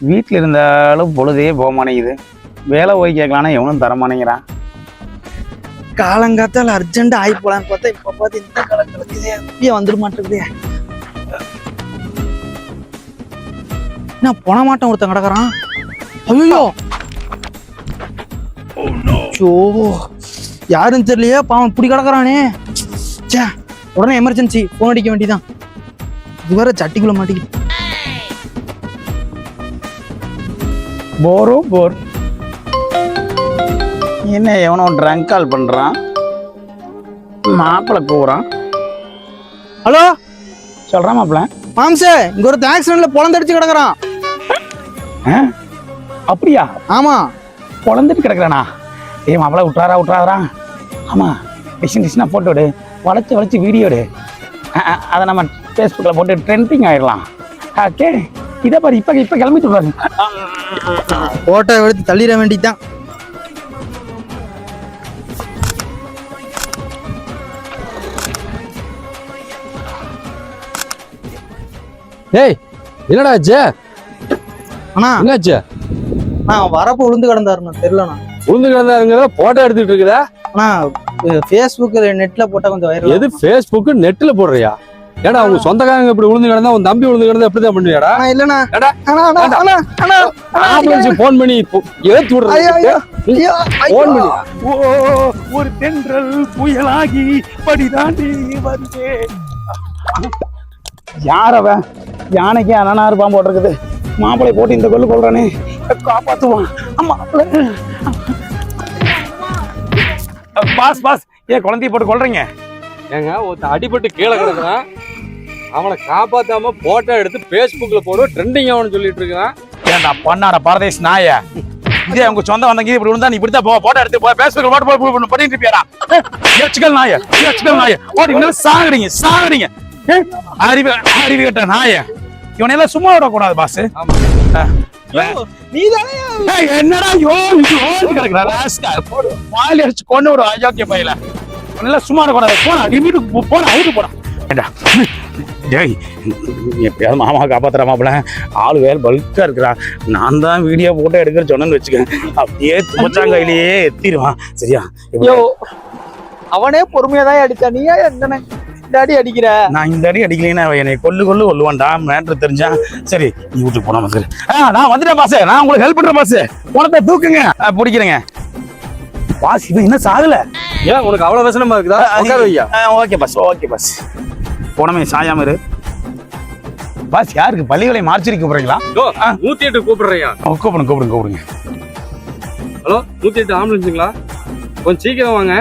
வீட்டில் இருந்தாலும் பொழுதே போக மாட்டேங்குது வேலை போய் கேட்கலான்னா எவனும் தரமானேங்கிறான் காலங்காத்தால் அர்ஜென்ட் ஆகி போலான்னு பார்த்தா இப்ப பார்த்து இந்த காலம் கலக்குதே இப்பயே வந்துட மாட்டேங்குதே. என்ன போன மாட்டேன் ஒருத்தன் கிடக்குறான்? ஐயோ! ஓ யாருன்னு தெரியலையே பாவம் இப்படி கிடக்குறானே. ச்சே உடனே எமர்ஜென்சி ஃபோன் அடிக்க வேண்டியதான் இது வேற சட்டிக்குள்ள மாட்டிக்கிட்டு. போரும் போர். என்ன எவனோ ட்ரங்க் கால் பண்ணுறான் மாப்பிள்ளை கூறான் ஹலோ? சொல்கிறான் மாப்பிள்ள மாம்சே இங்க ஒருத்தன் ஆக்சிடென்ட்ல பொழந்தடிச்சு கிடக்குறான். ஆ? அப்படியா? ஆமா. குழந்துட்டு கிடக்குறானா? ஏய் மாப்பிள்ள விட்றாரா விட்றாரா ஆமாம் டிஷன் டிஷனாக ஃபோட்டோ எடு. வளைச்சு வளைச்சு வீடியோ எடு. அதை நம்ம ஃபேஸ்புக்கில் போட்டு ட்ரெண்டிங் ஆயிடலாம். ஓகே இதை பாரு இப்போ இப்போ கிளம்பிட்டு விட்றாங்க போட்டோ எடுத்து தள்ளிட வேண்டியதுதான். டேய் என்னடா ஆச்சு? அண்ணா. என்னாச்சு? நான் வரப்ப விழுந்து கிடந்தாருண்ணா தெரியலண்ணா. உளுந்து கிடந்தாருங்கிறத போட்டோ எடுத்துட்டு இருக்குதா? அண்ணா ஃபேஸ்புக் நெட்ல போட்டா கொஞ்சம் வைரல் எது ஃபேஸ்புக் நெட்ல போடுறியா? ஏடா உங்க சொந்தக்காரங்க இப்படி விழுந்து கிடந்தா உன் தம்பி விழுந்து கிடந்தா எப்படிதான் பண்ணுவியாடா? அண்ணா இல்லண்ணா. அடா. அண்ணா அண்ணா அண்ணா அண்ணா. ஆம்புலன்ஸ் போன் பண்ணி ஏத்தி ஐயோ போன் பண்ணி. ஓ ஒரு தென்றல் புயலாகி படிதாண்டி வருதே யார் அவன் யானைக்கு அனனாறு பாம்பு போட்டிருக்குது. மாப்பிளை போட்டு இந்த கொள்ளு கொள்றானே காப்பாத்துவான். மாப்பிளை பாஸ் பாஸ். ஏன் குழந்தைய போட்டு கொள்றீங்க ஏங்க ஒருத்தன் அடிபட்டு கீழே கிடக்குறான். அவனை காப்பாத்தாம போட்டோ எடுத்து ஃபேஸ்புக்ல போடுவோம் ட்ரெண்டிங் ஆகும்னு சொல்லிட்டு இருக்கிறான். ஏன்டா பண்ணாட பரதேஷ் நாய? இதே உங்க சொந்த வந்தங்க இப்படி விழுந்தா நீ இப்படித்தான் போ போட்டோ எடுத்து போ பேசுறதுக்கு போட்டு போய் பண்ணிட்டு இருப்பியாடா? எச்சுக்கல் நாய எச்சுக்கல் நாய. ஓடி இன்னும் சாகுறீங்க சாகுறீங்க அறிவு அறிவு கட்ட நாய. இவனையெல்லாம் சும்மா விடக்கூடாது பாஸ் என்னடா யோ யோ. கிடக்குறா? ராஸ்கர் போடு. வாயில அடிச்சு கொண்டு விடும் அயோக்கிய பையில. இவனெல்லாம் சும்மா போடா நீ வீட்டுக்கு போட அவுட்டு போடா. ஏண்டா? டேய் எப்பயாவது மாமா காப்பாத்துற மாப்பிள ஆளு வேற பல்கா இருக்கிறா நான் தான் வீடியோ போட்டோ எடுக்கிற சொன்னேன்னு வச்சுக்கேன் அப்படியே துவச்சாங்கையிலேயே எத்திடுவான். சரியா? அவனே பொறுமையா தான் அடிச்சா. நீ ஏன் எத்தனை இந்த அடி அடிக்கிற? நான் இந்த அடி அடிக்கலைன்னா என்னை கொல்லு கொல்லு கொல்லுவான்டா. மேட்ரு தெரிஞ்சா. சரி நீ வீட்டுக்கு போனா சரி ஆ நான் வந்துட்டேன் பாஸ் நான் உங்களுக்கு ஹெல்ப் பண்றேன் பாஸ் உனத்தை தூக்குங்க. பிடிக்கிறேங்க. பாஸ் இவன் இன்னும் சாகல. ஏன் உனக்கு அவ்வளவு வசனமா இருக்குதா? உட்கார வையா ஓகே பாஸ் ஓகே பாஸ் போனமே சாயாம இரு. பாஸ் யாருக்கு பள்ளிகளை மார்ச்சரி கூப்பிடுறீங்களா? ஓ நூத்தி எட்டு கூப்பிடுறியா கூப்பிடுங்க கூப்பிடுங்க கூப்பிடுங்க. ஹலோ நூத்தி எட்டு ஆம்புலன்ஸுங்களா? கொஞ்சம் சீக்கிரம் வாங்க.